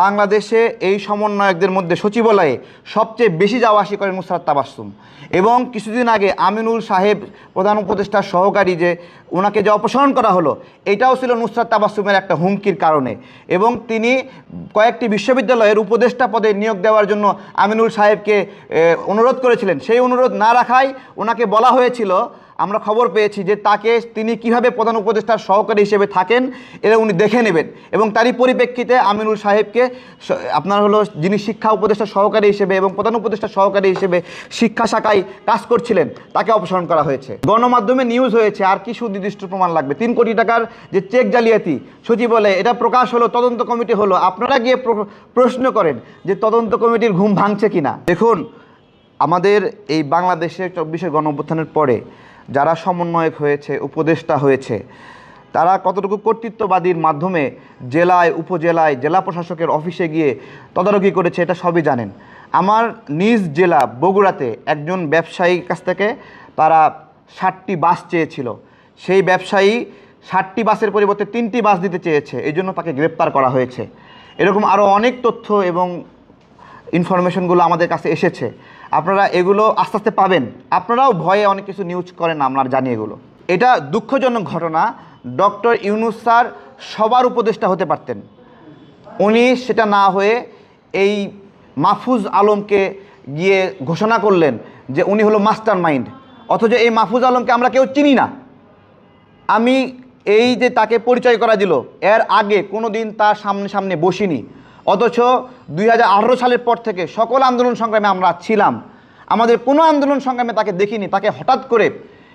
বাংলাদেশে এই সমন্বয়কদের মধ্যে সচিবালয়ে সবচেয়ে বেশি যাওয়া আসি করেন নুসরাত তাবাসসুম। এবং কিছুদিন আগে আমিনুল সাহেব প্রধান উপদেষ্টার সহকারী যে ওনাকে যে অপসারণ করা হলো, এটাও ছিল নুসরাত তাবাসসুমের একটা হুমকির কারণে। এবং তিনি কয়েকটি বিশ্ববিদ্যালয়ের উপদেষ্টা পদে নিয়োগ দেওয়ার জন্য আমিনুল সাহেবকে অনুরোধ করেছিলেন। সেই অনুরোধ না রাখায় ওনাকে বলা হয়েছিল আমরা খবর পেয়েছি যে তাকে তিনি কীভাবে প্রধান উপদেষ্টার সহকারী হিসেবে থাকেন, এটা উনি দেখে নেবেন। এবং তারই পরিপ্রেক্ষিতে আমিনুল সাহেবকে আপনার হলো যিনি শিক্ষা উপদেষ্টা সহকারী হিসেবে এবং প্রধান উপদেষ্টা সহকারী হিসেবে শিক্ষা শাখায় কাজ করছিলেন, তাকে অপসারণ করা হয়েছে। গণমাধ্যমে নিউজ হয়েছে, আর কি সুনির্দিষ্ট প্রমাণ লাগবে? তিন কোটি টাকার যে চেক জালিয়াতি সচিবালয়ে এটা প্রকাশ হলো, তদন্ত কমিটি হলো। আপনারা গিয়ে প্রশ্ন করেন যে তদন্ত কমিটির ঘুম ভাঙছে কিনা। দেখুন, আমাদের এই বাংলাদেশের চব্বিশের গণ পরে যারা সমন্বয়ক হয়েছে, উপদেষ্টা হয়েছে, তারা কতটুকু কর্তৃত্ববাদীর মাধ্যমে জেলায়, উপজেলায়, জেলা প্রশাসকের অফিসে গিয়ে তদারকি করেছে এটা সবই জানেন। আমার নিজ জেলা বগুড়াতে একজন ব্যবসায়ীর কাছ থেকে তারা ষাটটি বাস চেয়েছিল। সেই ব্যবসায়ী ষাটটি বাসের পরিবর্তে তিনটি বাস দিতে চেয়েছে, এই জন্য তাকে গ্রেপ্তার করা হয়েছে। এরকম আরও অনেক তথ্য এবং ইনফরমেশনগুলো আমাদের কাছে এসেছে। আপনারা এগুলো আস্তে আস্তে পাবেন। আপনারাও ভয়ে অনেক কিছু নিউজ করেন, আমরা জানি এগুলো। এটা দুঃখজনক ঘটনা। ডক্টর ইউনুস স্যার সবার উপদেষ্টা হতে পারতেন। উনি সেটা না হয়ে এই মাহফুজ আলমকে গিয়ে ঘোষণা করলেন যে উনি হলো মাস্টার মাইন্ড অথচ এই মাহফুজ আলমকে আমরা কেউ চিনি না। আমি এই যে তাকে পরিচয় করা দিল, এর আগে কোনো দিন তার সামনে সামনে বসিনি। অথচ দুই হাজার আঠারো সালের পর থেকে সকল আন্দোলন সংগ্রামে আমরা ছিলাম। আমাদের কোনো আন্দোলন সংগ্রামে তাকে দেখিনি। তাকে হঠাৎ করে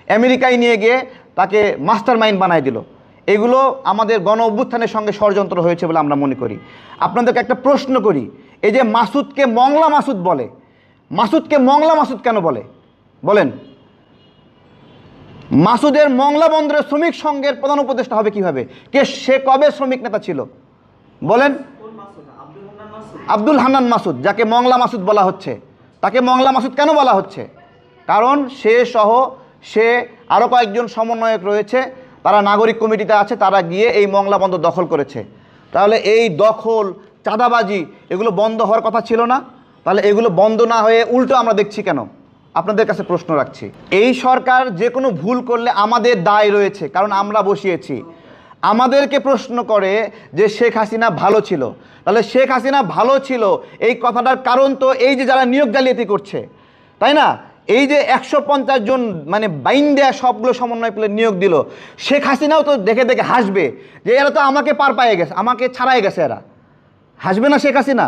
আমেরিকায় নিয়ে গিয়ে তাকে মাস্টার মাইন্ড বানায় দিল। এগুলো আমাদের গণ অভ্যুত্থানের সঙ্গে ষড়যন্ত্র হয়েছে বলে আমরা মনে করি। আপনাদেরকে একটা প্রশ্ন করি। এই যে মাসুদকে মংলা মাসুদ বলে, মাসুদকে মংলা মাসুদ কেন বলে? বলেন। মাসুদের মংলা বন্দরের শ্রমিক সংঘের প্রধান উপদেষ্টা হবে কীভাবে? কে সে কবে শ্রমিক নেতা ছিল? বলেন। আব্দুল হান্নান মাসুদ, যাকে মংলা মাসুদ বলা হচ্ছে। তাকে মংলা মাসুদ কেন বলা হচ্ছে? কারণ সে সহ সে আরও কয়েকজন সমন্বয়ক রয়েছে, তারা নাগরিক কমিটিতে আছে, তারা গিয়ে এই মংলা বন্দর দখল করেছে। তাহলে এই দখল, চাঁদাবাজি, এগুলো বন্ধ হওয়ার কথা ছিল না? তাহলে এগুলো বন্ধ না হয়ে উল্টো আমরা দেখছি কেন? আপনাদের কাছে প্রশ্ন রাখছি। এই সরকার যে কোনো ভুল করলে আমাদের দায় রয়েছে, কারণ আমরা বসিয়েছি। আমাদেরকে প্রশ্ন করে যে শেখ হাসিনা ভালো ছিল। তাহলে শেখ হাসিনা ভালো ছিল, এই কথাটার কারণ তো এই যে যারা নিয়োগ জালিয়াতি করছে, তাই না? এই যে একশো পঞ্চাশ জন মানে বাইন দেয়া সবগুলো সমন্বয় পেলে নিয়োগ দিল, শেখ হাসিনাও তো দেখে দেখে হাসবে যে এরা তো আমাকে পার পায়ে গেছে, আমাকে ছাড়াই গেছে এরা। হাসবে না শেখ হাসিনা?